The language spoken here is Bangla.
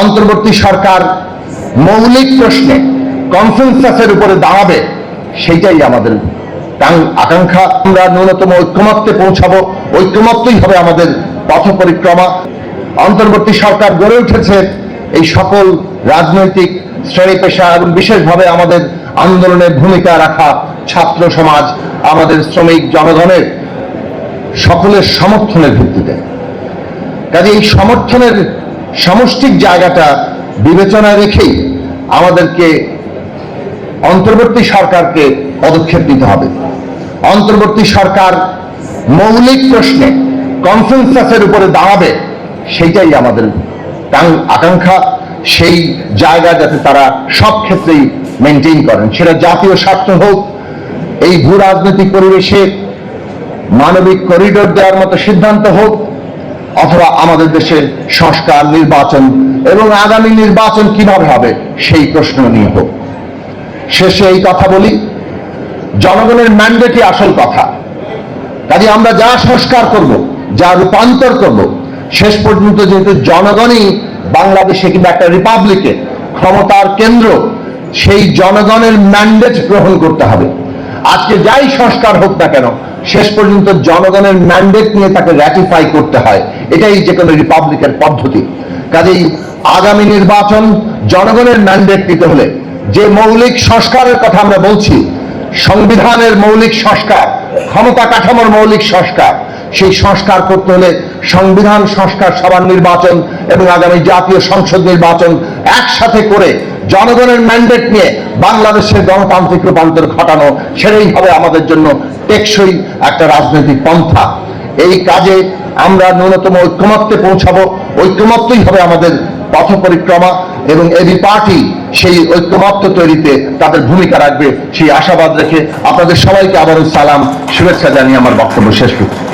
অন্তর্বর্তী সরকার মৌলিক প্রশ্নে কনসেনসাসের উপরে দাঁড়াবে, সেইটাই আমাদের আকাঙ্ক্ষা। আমরা ন্যূনতম ঐক্যমত্যে পৌঁছাবো, ঐক্যমত্যই হবে আমাদের পথ পরিক্রমা অন্তর্বর্তী সরকার গড়ে উঠেছে এই সকল রাজনৈতিক শ্রেণি পেশা এবং বিশেষভাবে আমাদের আন্দোলনের ভূমিকা রাখা ছাত্র সমাজ, আমাদের শ্রমিক জনগণের সকলের সমর্থনের ভিত্তিতে। কাজে এই সমর্থনের সমষ্টিক জায়গাটা বিবেচনায় রেখেই আমাদেরকে অন্তর্বর্তী সরকারকে পদক্ষেপ নিতে হবে। অন্তর্বর্তী সরকার মৌলিক প্রশ্নে কনসেনসাসের উপরে দাঁড়াবে, সেইটাই আমাদের আকাঙ্ক্ষা। সেই জায়গা যাতে তারা সব ক্ষেত্রেই মেনটেন করেন। সেটা জাতীয় স্বার্থ হোক, এই ভূ রাজনৈতিক পরিবেশে মানবিক করিডোর দেওয়ার মতো সিদ্ধান্ত হোক অথবা আমাদের দেশের সংস্কার, নির্বাচন এবং আগামী নির্বাচন কীভাবে হবে, সেই প্রশ্ন নিয়ে হোক। শেষে এই কথা বলি, জনগণের ম্যান্ডেটই আসল কথা। কাজে আমরা যা সংস্কার করব, যা রূপান্তর করব, শেষ পর্যন্ত যেহেতু জনগণই বাংলাদেশে কিংবা একটা রিপাবলিকে ক্ষমতার কেন্দ্র, সেই জনগণের ম্যান্ডেট গ্রহণ করতে হবে। আজকে যাই সংস্কার হোক না কেন, শেষ পর্যন্ত জনগণের ম্যান্ডেট নিয়ে তাকে র্যাটিফাই করতে হয়। এটাই যে কোনো রিপাবলিকের পদ্ধতি। কাজেই আগামী নির্বাচন জনগণের ম্যান্ডেট নিতে হলে যে মৌলিক সংস্কারের কথা আমরা বলছি, সংবিধানের মৌলিক সংস্কার, ক্ষমতা কাঠামোর মৌলিক সংস্কার, সেই সংস্কার করতে হলে সংবিধান সংস্কার সভার নির্বাচন এবং আগামী জাতীয় সংসদ নির্বাচন একসাথে করে জনগণের ম্যান্ডেট নিয়ে বাংলাদেশের গণতান্ত্রিক রূপান্তর ঘটানো, সেটাই হবে আমাদের জন্য টেকসই একটা রাজনৈতিক পন্থা। এই কাজে আমরা ন্যূনতম ঐক্যমত্যে পৌঁছাবো। ঐক্যমত্যই হবে আমাদের পথ পরিক্রমা এবং এবি পার্টি সেই ঐক্যমত্য তৈরিতে তাদের ভূমিকা রাখবে। সেই আশাবাদ রেখে আপনাদের সবাইকে আবারও সালাম, শুভেচ্ছা জানিয়ে আমার বক্তব্য শেষ করছি।